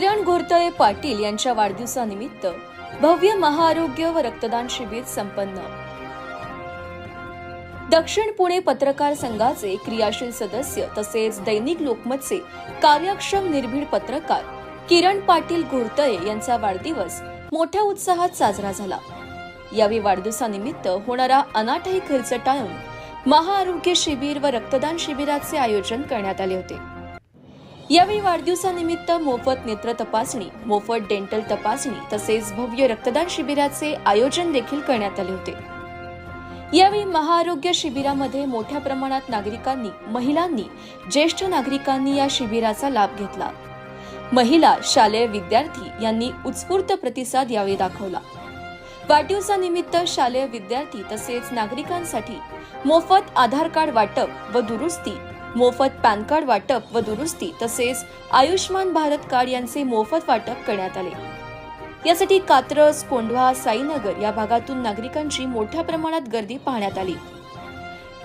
किरण घोरतळे पाटील यांच्या वाढदिवसानिमित्त भव्य महाआरोग्य व रक्तदान शिबिर संपन्न. दक्षिण पुणे पत्रकार संघाचे क्रियाशील सदस्य तसेच दैनिक लोकमतचे कार्यक्षम निर्भीड पत्रकार किरण पाटील घोरतळे यांचा वाढदिवस मोठ्या उत्साहात साजरा झाला. यावेळी वाढदिवसानिमित्त होणारा अनाठाई खर्च टाळून महाआरोग्य शिबिर व रक्तदान शिबिराचे आयोजन करण्यात आले होते. यावेळी वाढदिवसानिमित्त मोफत नेत्र तपासणी मोफत डेंटल तपासणी तसेच भव्य रक्तदान शिबिराचे आयोजन देखील करण्यात आले होते. यावेळी महाआरोग्य शिबिरामध्ये मोठ्या प्रमाणात नागरिकांनी महिलांनी ज्येष्ठ नागरिकांनी या शिबिराचा लाभ घेतला. महिला शालेय विद्यार्थी यांनी उत्स्फूर्त प्रतिसाद यावेळी दाखवला. वाढदिवसानिमित्त शालेय विद्यार्थी तसेच नागरिकांसाठी मोफत आधार कार्ड वाटप व दुरुस्ती मोफत पॅन कार्ड वाटप व दुरुस्ती तसेच आयुष्मान भारत कार्ड यांचे मोफत वाटप करण्यात आले. यासाठी कात्रज कोंढवा साईनगर या भागातून नागरिकांची मोठ्या प्रमाणात गर्दी पाहण्यात आली.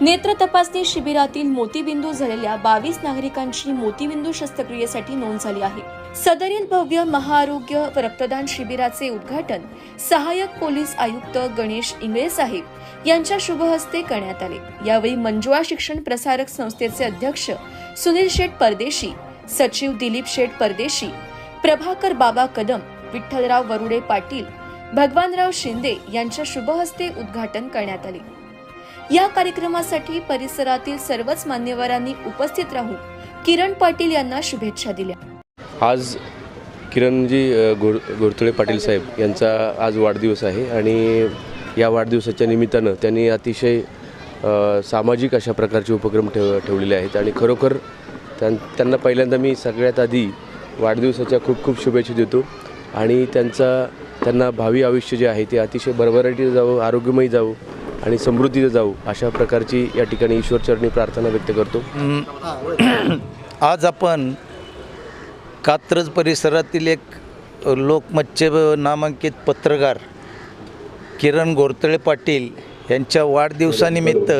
नेत्र तपासणी शिबिरातील मोतीबिंदू झालेल्या बावीस नागरिकांची मोतीबिंदू शस्त्रक्रियेसाठी नोंद झाली आहे. सदरील भव्य महाआरोग्य रक्तदान शिबिराचे उद्घाटन सहाय्यक पोलीस आयुक्त गणेश इंगळे साहेब यांच्या शुभहस्ते करण्यात आले. यावेळी मंजुळा शिक्षण प्रसारक संस्थेचे अध्यक्ष सुनील शेठ परदेशी सचिव दिलीप शेठ परदेशी प्रभाकर बाबा कदम विठ्ठलराव वरुडे पाटील भगवानराव शिंदे यांच्या शुभहस्ते उद्घाटन करण्यात आले. या कार्यक्रमासाठी परिसरातील सर्वच मान्यवरांनी उपस्थित राहून किरण पाटील यांना शुभेच्छा दिल्या. आज किरणजी घोर घोरतुळे पाटील साहेब यांचा आज वाढदिवस आहे आणि या वाढदिवसाच्या निमित्तानं त्यांनी अतिशय सामाजिक अशा प्रकारचे उपक्रम ठेव ठेवलेले आहेत आणि खरोखर त्यां त्यांना पहिल्यांदा मी सगळ्यात आधी वाढदिवसाच्या खूप खूप शुभेच्छा देतो आणि त्यांचा त्यांना भावी आयुष्य जे आहे ते अतिशय भरभराटीचं जावं आरोग्यमयी जावं आणि समृद्धीचं जावं अशा प्रकारची या ठिकाणी ईश्वरचरणी प्रार्थना व्यक्त करतो. आज आपण कात्रज परिसरातील एक लोकमतचे नामांकित पत्रकार किरण गोरतळे पाटील यांच्या वाढदिवसानिमित्त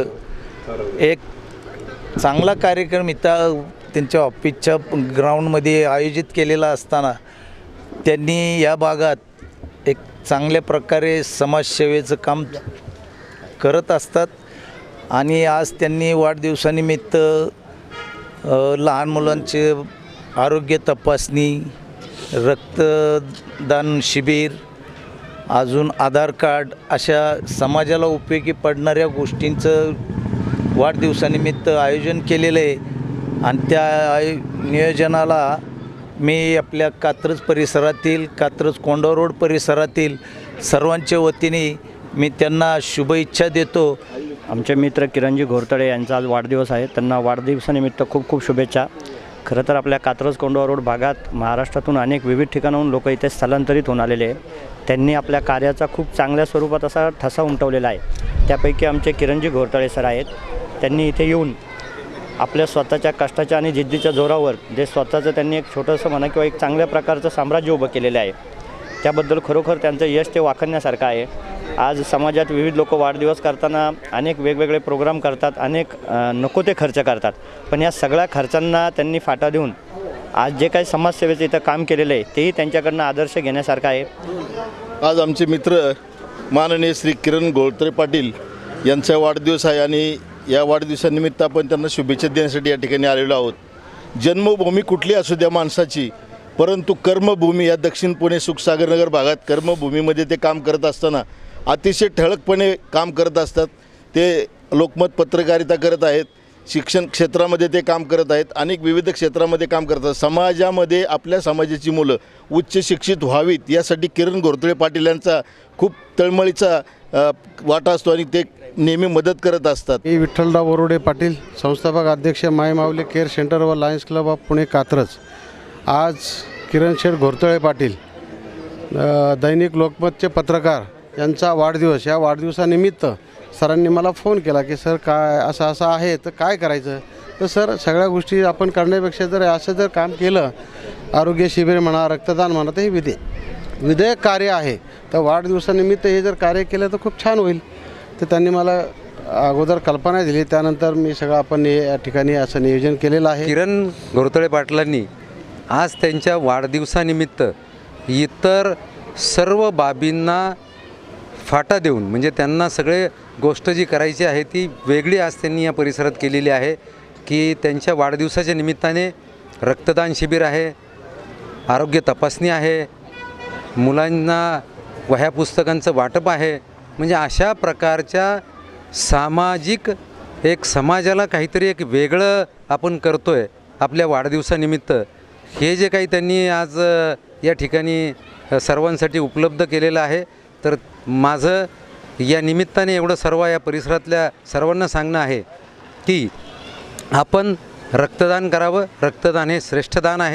एक चांगला कार्यक्रम इथं त्यांच्या ऑफिसच्या ग्राउंडमध्ये आयोजित केलेला असताना त्यांनी या भागात एक चांगल्या प्रकारे समाजसेवेचं काम करत असतात आणि आज त्यांनी वाढदिवसानिमित्त लहान मुलांचे आरोग्य तपासणी रक्तदान शिबिर अजून आधार कार्ड अशा समाजाला उपयोगी पडणाऱ्या गोष्टींचं वाढदिवसानिमित्त आयोजन केलेलं आहे. आणि त्या आय नियोजनाला मी आपल्या कात्रज परिसरातील कात्रज कोंडा रोड परिसरातील सर्वांच्या वतीने मी त्यांना शुभेच्छा देतो. आमचे मित्र किरणजी घोरतडे यांचा आज वाढदिवस आहे. त्यांना वाढदिवसानिमित्त खूप खूप शुभेच्छा. खरं तर आपल्या कात्रज कोंडवा रोड भागात महाराष्ट्रातून अनेक विविध ठिकाणाहून लोक इथे स्थलांतरित होऊन आलेले आहे त्यांनी आपल्या कार्याचा खूप चांगल्या स्वरूपात असा ठसा उमटवलेला आहे. त्यापैकी आमचे किरणजी घोरतळे सर आहेत. त्यांनी इथे येऊन आपल्या स्वतःच्या कष्टाच्या आणि जिद्दीच्या जोरावर जे स्वतःचं त्यांनी एक छोटंसं म्हणा किंवा एक चांगल्या प्रकारचं साम्राज्य उभं केलेलं आहे त्याबद्दल खरोखर त्यांचं यश ते वाखण्यासारखं आहे. आज समाजात विविध लोक वाढदिवस करताना अनेक वेगवेगळे प्रोग्राम करतात अनेक नको ते खर्च करतात. पण या सगळ्या खर्चांना त्यांनी फाटा देऊन आज जे काही समाजसेवेचं इथं काम केलेलं आहे तेही त्यांच्याकडनं आदर्श घेण्यासारखं आहे. आज आमचे मित्र माननीय श्री किरण गोळत्रे पाटील यांचा वाढदिवस आहे आणि या वाढदिवसानिमित्त आपण त्यांना शुभेच्छा देण्यासाठी या ठिकाणी आलेलो आहोत. जन्मभूमी कुठली असू द्या माणसाची परंतु कर्मभूमी या दक्षिण पुणे सुखसागरनगर भागात कर्मभूमीमध्ये ते काम करत असताना अतिशय ठळकपणे काम करत असतात. ते लोकमत पत्रकारिता करत आहेत. शिक्षण क्षेत्रामध्ये ते काम करत आहेत. अनेक विविध क्षेत्रामध्ये काम करतात समाजामध्ये आपल्या समाजाची मुलं उच्च शिक्षित व्हावीत यासाठी किरण घोरतळे पाटील यांचा खूप तळमळीचा वाटा असतो आणि ते नेहमी मदत करत असतात. मी विठ्ठलराव वरोडे पाटील संस्थापक अध्यक्ष माय माऊली केअर सेंटर व Lions club of Pune Katraj. आज किरण शेठ घोरतळे पाटील दैनिक लोकमतचे पत्रकार यांचा वाढदिवस या वाढदिवसानिमित्त सरांनी मला फोन केला की सर काय असं असं आहे तर काय करायचं? तर सर सगळ्या गोष्टी आपण करण्यापेक्षा जर असं जर काम केलं आरोग्य शिबिर म्हणा रक्तदान म्हणा तर हे विधे विधेयक कार्य आहे. तर वाढदिवसानिमित्त हे जर कार्य केलं तर खूप छान होईल. तर त्यांनी मला अगोदर कल्पना दिली. त्यानंतर मी सगळं आपण या ठिकाणी असं नियोजन केलेलं आहे. किरण घोरतळे पाटलांनी आज त्यांच्या वाढदिवसानिमित्त इतर सर्व बाबींना फाटा देऊन म्हणजे त्यांना सगळे गोष्ट जी करायची आहे ती वेगळी आज त्यांनी या परिसरात केलेली आहे की त्यांच्या वाढदिवसाच्या निमित्ताने रक्तदान शिबिर आहे आरोग्य तपासणी आहे मुलांना वह्या पुस्तकांचं वाटप आहे. म्हणजे अशा प्रकारच्या सामाजिक एक समाजाला काहीतरी एक वेगळं आपण करतो आहे आपल्या वाढदिवसानिमित्त. हे जे काही त्यांनी आज या ठिकाणी सर्वांसाठी उपलब्ध केलेलं आहे तर माझं या निमित्ताने एवढं सर्व या परिसरातल्या सर्वांना सांगणं आहे की आपण रक्तदान करावं. रक्तदान हे श्रेष्ठदान आहे.